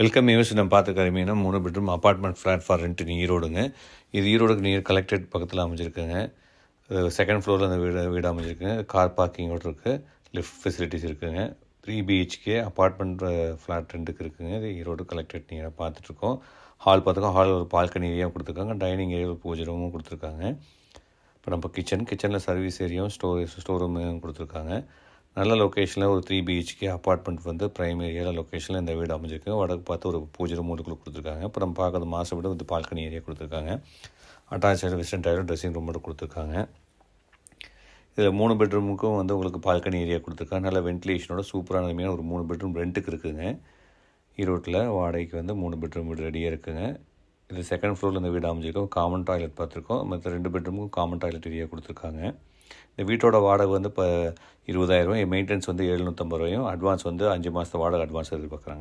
Welcome use நம்ம பார்த்துக்கிற மீனா மூணு bedroom apartment flat for rent ஈரோடுங்க. இது ஈரோடுக்கு நியர் கலெக்டரேட் பக்கத்தில் அமைஞ்சிருக்குங்க. செகண்ட் ஃப்ளோரில் அந்த வீடு வீடு அமைஞ்சிருக்குங்க. கார் பார்க்கிங்கோட இருக்குது லிஃப்ட் ஃபெசிலிட்டிஸ் இருக்குங்க. த்ரீ பிஹெச்கே அப்பார்ட்மெண்ட் ஃப்ளாட் ரெண்டுக்கு இருக்குதுங்க இது ஈரோடு கலெக்டரேட் நியராக பார்த்துட்ருக்கோம் ஹால் பார்த்துக்கோ ஹால் ஒரு பால்கனி ஏரியாவும் கொடுத்துருக்காங்க. டைனிங் ஏரியா ஒரு பூஜை ரூமும் கொடுத்துருக்காங்க. இப்போ நம்ம கிச்சன் கிச்சனில் சர்வீஸ் ஏரியாவும் ஸ்டோர் ஸ்டோர் ரூமும் கொடுத்துருக்காங்க. நல்ல லொக்கேஷனில் ஒரு த்ரீ பிஹெச்கே அப்பார்ட்மெண்ட் வந்து ப்ரைம் ஏரியாவில் லொக்கேஷனில் இந்த வீடு அமைஞ்சிருக்கு. வடக்கு பார்த்து ஒரு பூஜை ரூம் கொடுத்துருக்காங்க. இப்போ நம்ம பார்க்குறது மாதம் வீடு வந்து பால்கனி ஏரியா கொடுத்துருக்காங்க. அட்டாச் வெஸ்டர்ன் டைலும் ட்ரெஸ்ஸிங் ரூம் மட்டும் கொடுத்துருக்காங்க. இதில் மூணு பெட்ரூமுக்கும் வந்து உங்களுக்கு பால்கனி ஏரியா கொடுத்துருக்காங்க. நல்ல வென்டிலேஷனோட சூப்பரான மீன் ஒரு மூணு பெட்ரூம் ரெண்ட்டுக்கு இருக்குதுங்க ஈரோட்டில் வாடகைக்கு வந்து மூணு பெட்ரூம் வீடு ரெடியாக இருக்குங்க. இது செகண்ட் ஃப்ளோரில் இந்த வீடு அமைஞ்சிருக்கோம். காமன் டாய்லெட் பார்த்துருக்கோம். மற்ற ரெண்டு பெட்ரூமுக்கும் காமன் டாய்லெட் ஏரியா கொடுத்துருக்காங்க. இந்த வீட்டோட வாடகை வந்து இப்போ இருபதாயிரம் மெயின்டெனன்ஸ் வந்து எழுநூற்றம்பது ரூபாயும் அட்வான்ஸ் வந்து அஞ்சு மாதத்து வாடகை அட்வான்ஸ் எதிர்பார்க்குறாங்க